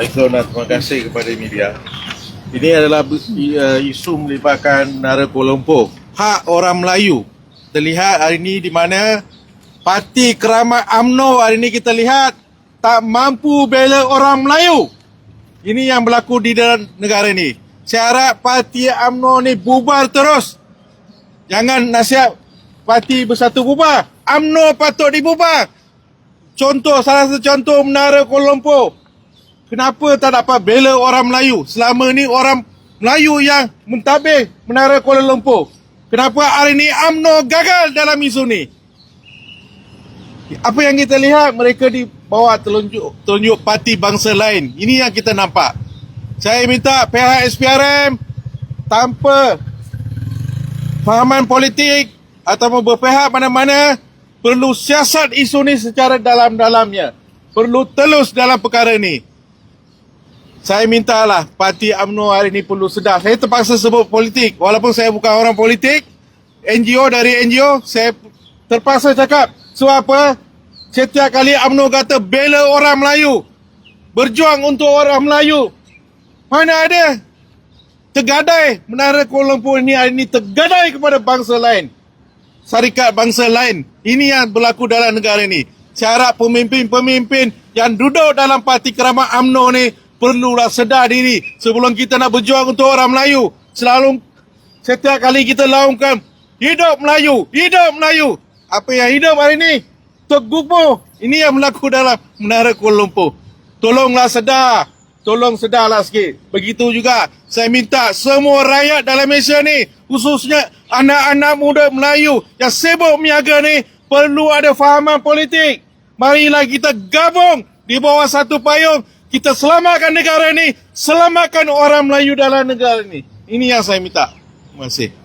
Assalamualaikum dan terima kasih kepada media. Ini adalah uh, isu melibatkan Menara Kuala Lumpur. Hak orang Melayu terlihat hari ini di mana Parti Keramat AMNO hari ini kita lihat tak mampu bela orang Melayu. Ini yang berlaku di dalam negara ini. Saya harap Parti AMNO ni bubar terus. Jangan nasihat Parti Bersatu bubar. AMNO patut dibubar. Contoh, salah satu contoh Menara Kuala Lumpur. Kenapa tak dapat bela orang Melayu? Selama ni orang Melayu yang mentadbir Menara Kuala Lumpur. Kenapa hari ni AMNO gagal dalam isu ni? Apa yang kita lihat mereka dibawa telunjuk telunjuk parti bangsa lain. Ini yang kita nampak. Saya minta pihak SPRM tanpa fahaman politik ataupun berpihak mana-mana perlu siasat isu ni secara dalam-dalamnya. Perlu telus dalam perkara ni. Saya mintalah parti UMNO hari ini perlu sedar. Saya terpaksa sebut politik. Walaupun saya bukan orang politik. NGO dari NGO. Saya terpaksa cakap. Sebab apa? Setiap kali UMNO kata bela orang Melayu. Berjuang untuk orang Melayu. Mana ada? Tergadai Menara Kuala Lumpur ini hari ini tergadai kepada bangsa lain. Syarikat bangsa lain. Ini yang berlaku dalam negara ini. Saya harap pemimpin-pemimpin yang duduk dalam parti keramat UMNO ni perlulah sedar diri sebelum kita nak berjuang untuk orang Melayu. Selalu setiap kali kita laungkan hidup Melayu, hidup Melayu. Apa yang hidup hari ini? Tegukmu. Ini yang berlaku dalam Menara Kuala Lumpur. Tolonglah sedar. Tolong sedarlah sikit. Begitu juga saya minta semua rakyat dalam Malaysia ni khususnya anak-anak muda Melayu yang sibuk meniaga ni perlu ada fahaman politik. Marilah kita gabung di bawah satu payung kita selamatkan negara ini, selamatkan orang Melayu dalam negara ini. Ini yang saya minta. Terima kasih.